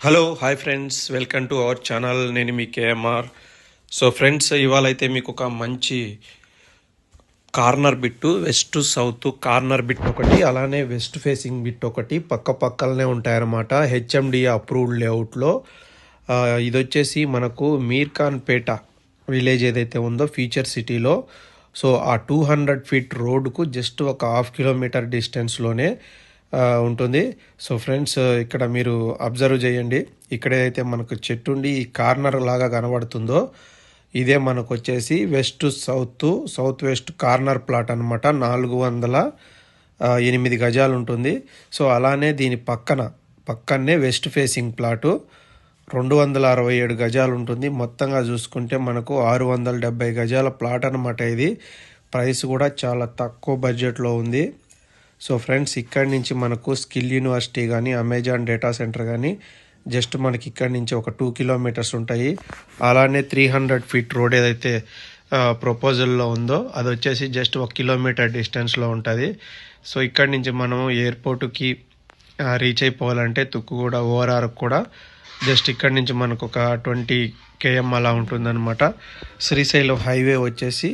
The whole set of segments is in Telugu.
Hello hi friends welcome to our channel నేను మీ కేఎంఆర్ సో ఫ్రెండ్స్ ఇవాళ అయితే మీకు ఒక మంచి corner bit west south corner bit ఒకటి అలానే వెస్ట్ ఫేసింగ్ బిట్ ఒకటి పక్క పక్కలనే ఉంటాయన్నమాట. హెచ్ఎండి అప్రూవ్డ్ లేఅవుట్లో. ఇది వచ్చేసి మనకు మీర్ఖాన్ పేట విలేజ్ ఏదైతే ఉందో ఫ్యూచర్ సిటీలో. సో ఆ టూ హండ్రెడ్ ఫీట్ రోడ్కు జస్ట్ ఒక హాఫ్ కిలోమీటర్ డిస్టెన్స్లోనే ఉంటుంది. సో ఫ్రెండ్స్ ఇక్కడ మీరు అబ్జర్వ్ చేయండి. ఇక్కడైతే మనకు చెట్టు ఉండి ఈ కార్నర్ లాగా కనబడుతుందో ఇదే మనకు వచ్చేసి west south south west corner plot అనమాట నాలుగు వందల ఎనిమిది గజాలు ఉంటుంది. సో అలానే దీని పక్కన పక్కనే వెస్ట్ ఫేసింగ్ ప్లాటు. రెండు వందల అరవై ఏడు గజాలు ఉంటుంది. మొత్తంగా చూసుకుంటే మనకు ఆరు వందల డెబ్బై గజాల ప్లాట్ అనమాట ఇది. ప్రైస్ కూడా చాలా తక్కువ బడ్జెట్లో ఉంది. సో ఫ్రెండ్స్ ఇక్కడి నుంచి మనకు స్కిల్ యూనివర్సిటీ కానీ అమెజాన్ డేటా సెంటర్ కానీ జస్ట్ మనకి ఇక్కడి నుంచి ఒక టూ కిలోమీటర్స్ ఉంటాయి. అలానే త్రీ హండ్రెడ్ ఫీట్ రోడ్ ఏదైతే ప్రపోజల్లో ఉందో అది వచ్చేసి జస్ట్ ఒక కిలోమీటర్ డిస్టెన్స్లో ఉంటుంది. సో ఇక్కడి నుంచి మనం ఎయిర్పోర్ట్కి రీచ్ అయిపోవాలంటే తుక్కుగూడ ఓఆర్ఆర్ కూడా జస్ట్ ఇక్కడి నుంచి మనకు ఒక ట్వంటీ కేఎం అలా ఉంటుందన్నమాట. శ్రీశైలం హైవే వచ్చేసి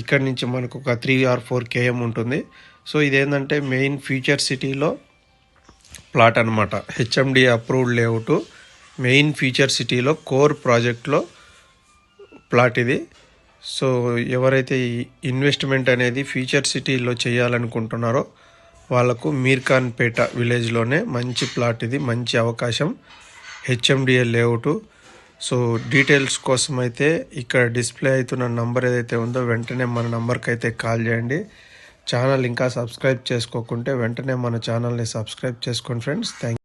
ఇక్కడి నుంచి మనకు ఒక త్రీ ఆర్ ఫోర్ కేఎం ఉంటుంది. సో ఇదేంటంటే మెయిన్ ఫ్యూచర్ సిటీలో ప్లాట్ అనమాట HMD approved layout main future సిటీలో కోర్ ప్రాజెక్ట్లో ప్లాట్ ఇది. సో ఎవరైతే ఇన్వెస్ట్మెంట్ అనేది ఫ్యూచర్ సిటీలో చేయాలనుకుంటున్నారో వాళ్ళకు మీర్ఖాన్ పేట విలేజ్లోనే మంచి ప్లాట్ ఇది మంచి అవకాశం. హెచ్ఎండిఏ లేఅవుట్ సో డీటెయిల్స్ కోసం అయితే ఇక్కడ డిస్ప్లే అవుతున్న నంబర్ ఏదైతే ఉందో వెంటనే మన నంబర్కి అయితే కాల్ చేయండి. ఛానల్ ఇంకా సబ్స్క్రైబ్ చేసుకోకుంటే వెంటనే మన ఛానల్ని సబ్స్క్రైబ్ చేసుకోండి ఫ్రెండ్స్. థ్యాంక్